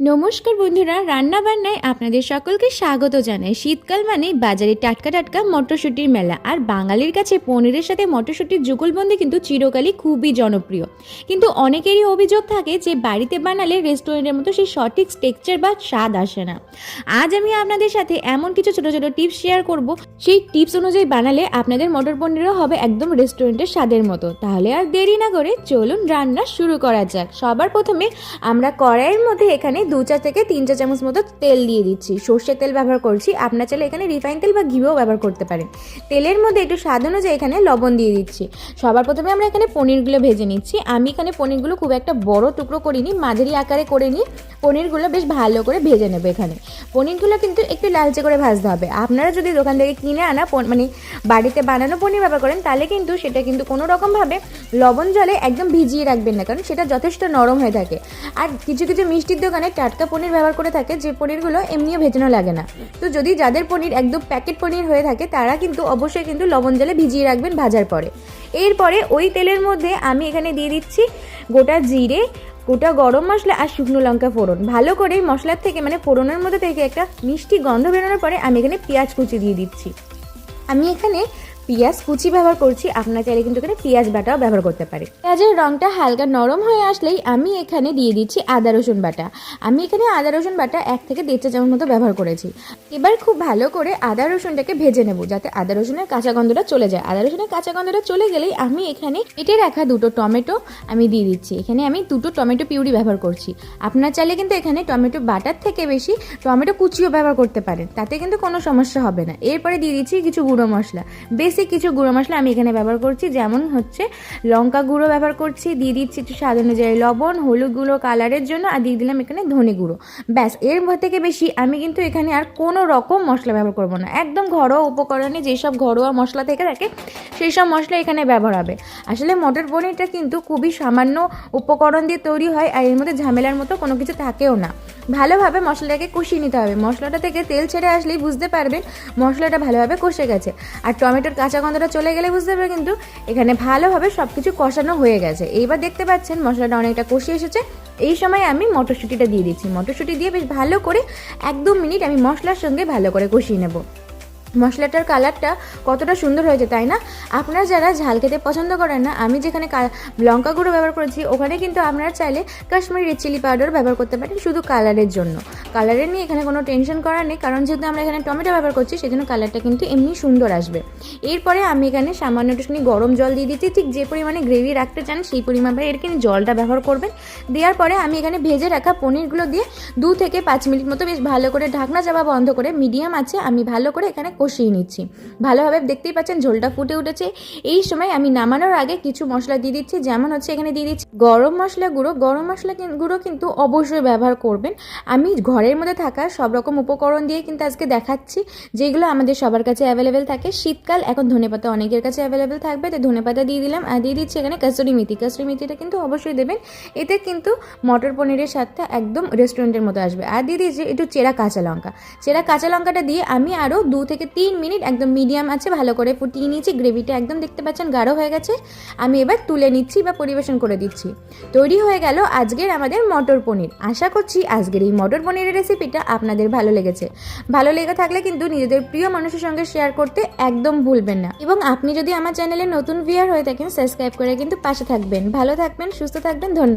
নমস্কার বন্ধুরা রান্না বান্নায় আপনাদের সকলকে স্বাগত জানাই। শীতকাল মানে বাজারে টাটকা টাটকা মটরশুঁটির মেলা, আর বাঙালির কাছে পনিরের সাথে মটরশুঁটির যুগলবন্দি কিন্তু চিরকালই খুবই জনপ্রিয়। কিন্তু অনেকেরই অভিযোগ থাকে যে বাড়িতে বানালে রেস্টুরেন্টের মতো সেই সঠিক টেক্সচার বা স্বাদ আসে না। আজ আমি আপনাদের সাথে এমন কিছু ছোটো ছোটো টিপস শেয়ার করব সেই টিপস অনুযায়ী বানালে আপনাদের মটর পনিরও হবে একদম রেস্টুরেন্টের স্বাদের মতো। তাহলে আর দেরি না করে চলুন রান্না শুরু করা যাক। সবার প্রথমে আমরা কড়াইয়ের মধ্যে এখানে দু চা থেকে তিন চা চামচ মতো তেল দিয়ে দিচ্ছি। সর্ষের তেল ব্যবহার করছি। আপনার চাইলে এখানে রিফাইন তেল বা ঘিও ব্যবহার করতে পারেন। তেলের মধ্যে একটু স্বাদ অনুযায়ী এখানে লবণ দিয়ে দিচ্ছি। সবার প্রথমে আমরা এখানে পনিরগুলো ভেজে নিচ্ছি। আমি এখানে পনিরগুলো খুব একটা বড় টুকরো করিনি, মাঝারি আকারে করে নিয়ে পনিরগুলো বেশ ভালো করে ভেজে নেবে এখানে। পনিরগুলো কিন্তু একটু লালচে করে ভাজতে হবে। আপনারা যদি দোকান থেকে কিনে আনা মানে বাড়িতে বানানো পনির ব্যবহার করেন, তাহলে কিন্তু সেটা কিন্তু কোনো রকমভাবে লবণ জলে একদম ভিজিয়ে রাখবেন না, কারণ সেটা যথেষ্ট নরম হয়ে থাকে। আর কিছু কিছু মিষ্টির দোকানে টাটকা পনির ব্যবহার করে থাকে, যে পনিরগুলো এমনিও ভেজানো লাগে না। তো যদি যাদের পনির একদম প্যাকেট পনির হয়ে থাকে, তারা কিন্তু অবশ্যই কিন্তু লবণ জলে ভিজিয়ে রাখবেন ভাজার পরে। এরপরে ওই তেলের মধ্যে আমি এখানে দিয়ে দিচ্ছি গোটা জিরে গোটা গরম মশলা আর শুকনো লঙ্কা ফোড়ন। ভালো করে মশলার থেকে মানে ফোড়নের মধ্যে থেকে একটা মিষ্টি গন্ধ বেরোনোর পরে আমি এখানে পেঁয়াজ কুচি দিয়ে দিচ্ছি। আমি এখানে পেঁয়াজ কুচি ব্যবহার করছি। আপনার চাইলে কিন্তু এখানে পেঁয়াজ বাটাও ব্যবহার করতে পারে পেঁয়াজের রঙটা হালকা নরম হয়ে আসলেই আমি এখানে দিয়ে দিচ্ছি আদা, রসুন বাটা। আমি এখানে আদা, রসুন বাটা এক থেকে দেড় চা চামচ মতো ব্যবহার করেছি। এবার খুব ভালো করে আদা, রসুনটাকে ভেজে নেব, যাতে আদা, রসুনের কাঁচা গন্ধটা চলে যায়। আদা, রসুনের কাঁচা গন্ধটা চলে গেলেই আমি এখানে কেটে রাখা দুটো টমেটো আমি দিয়ে দিচ্ছি। এখানে আমি দুটো টমেটো পিউরি ব্যবহার করছি। আপনার চাইলে কিন্তু এখানে টমেটো বাটার থেকে বেশি টমেটো কুচিও ব্যবহার করতে পারেন। তাতে কিন্তু কোনো সমস্যা হবে না। এরপরে দিয়ে দিচ্ছি কিছু গুঁড়ো মশলা। বেসিক কিছু গুঁড়ো মশলা আমি এখানে ব্যবহার করছি, যেমন হচ্ছে লঙ্কা গুঁড়ো ব্যবহার করছি, দিয়ে দিচ্ছি একটু স্বাদ অনুযায়ী লবণ, হলুদ গুঁড়ো কালারের জন্য, আর দিয়ে দিলাম এখানে ধনে গুঁড়ো। ব্যাস, এর থেকে বেশি আমি কিন্তু এখানে আর কোনো রকম মশলা ব্যবহার করব না। একদম ঘরোয়া উপকরণে যেসব ঘরোয়া মশলা থেকে থাকে সেই সব মশলা এখানে ব্যবহার হবে। আসলে মটর পনিরটা কিন্তু খুবই সামান্য উপকরণ দিয়ে তৈরি হয়, আর এর মধ্যে ঝামেলার মতো কোনো কিছু থাকেও না। ভালোভাবে মশলাটাকে কষিয়ে নিতে হবে। মশলাটা থেকে তেল ছেড়ে আসলেই বুঝতে পারবেন মশলাটা ভালোভাবে কষে গেছে। আর টমেটোর কাঁচা গন্ধটা চলে গেলে বুঝতে পারবে কিন্তু এখানে ভালোভাবে সব কিছু কষানো হয়ে গেছে। এইবার দেখতে পাচ্ছেন মশলাটা অনেকটা কষিয়ে এসেছে। এই সময় আমি মটরশুঁটিটা দিয়ে দিচ্ছি। মটরশুঁটি দিয়ে বেশ ভালো করে এক দু মিনিট আমি মশলার সঙ্গে ভালো করে কষিয়ে নেব। মশলাটার কালারটা কতটা সুন্দর হয়েছে, তাই না? আপনারা যারা ঝাল খেতে পছন্দ করেন না, আমি যেখানে লঙ্কা গুঁড়ো ব্যবহার করেছি, ওখানে কিন্তু আপনারা চাইলে কাশ্মীরি রেড চিলি পাউডার ব্যবহার করতে পারেন, শুধু কালারের জন্য। কালারের নিয়ে এখানে কোনো টেনশন করার নেই, কারণ যেহেতু আমরা এখানে টমেটো ব্যবহার করছি, সেজন্য কালারটা কিন্তু এমনি সুন্দর আসবে। এরপরে আমি এখানে সামান্য একটুখানি গরম জল দিয়ে দিচ্ছি, ঠিক যে পরিমাণে গ্রেভি রাখতে চান, সেই পরিমাণে এর কিন্তু জলটা ব্যবহার করবেন। দেওয়ার পরে আমি এখানে ভেজে রাখা পনিরগুলো দিয়ে দু থেকে পাঁচ মিনিট মতো বেশ ভালো করে ঢাকনা চাপা বন্ধ করে মিডিয়াম আছে, আমি ভালো করে এখানে কষিয়ে নিচ্ছি। ভালোভাবে দেখতেই পাচ্ছেন ঝোলটা ফুটে উঠেছে। এই সময় আমি নামানোর আগে কিছু মশলা দিয়ে দিচ্ছি, যেমন হচ্ছে এখানে দিয়ে দিচ্ছি গরম মশলা গুঁড়ো। গরম মশলা গুঁড়ো কিন্তু অবশ্যই ব্যবহার করবেন। আমি ঘরের মধ্যে থাকা সব রকম উপকরণ দিয়ে কিন্তু আজকে দেখাচ্ছি, যেগুলো আমাদের সবার কাছে অ্যাভেলেবেল থাকে। শীতকাল, এখন ধনেপাতা অনেকের কাছে অ্যাভেলেবেল থাকবে। তো ধনেপাতা দিয়ে দিলাম। আর দিয়ে দিচ্ছি এখানে কাসুরি মেথি। কাসুরি মেথিটা কিন্তু অবশ্যই দেবেন। এতে কিন্তু মটর পনিরের স্বাদটা একদম রেস্টুরেন্টের মতো আসবে। আর দিয়ে দিয়েছি একটু চেরা কাঁচা লঙ্কা। চেরা কাঁচা লঙ্কাটা দিয়ে আমি আরও দু থেকে তিন মিনিট একদম মিডিয়াম আছে, ভালো করে ফুটিয়ে নিয়েছি, গ্রেভিটা একদম দেখতে পাচ্ছেন গাঢ় হয়ে গেছে। আমি এবার তুলে নিচ্ছি বা পরিবেশন করে দিচ্ছি। তৈরি হয়ে গেল আজকের আমাদের মটর পনির। আশা করছি আজকের এই মটর পনিরের রেসিপিটা আপনাদের ভালো লেগেছে। ভালো লেগে থাকলে কিন্তু নিজেদের প্রিয় মানুষের সঙ্গে শেয়ার করতে একদম ভুলবেন না। এবং আপনি যদি আমার চ্যানেলে নতুন ভিয়ার হয়ে থাকেন, সাবস্ক্রাইব করে কিন্তু পাশে থাকবেন। ভালো থাকবেন, সুস্থ থাকবেন, ধন্যবাদ।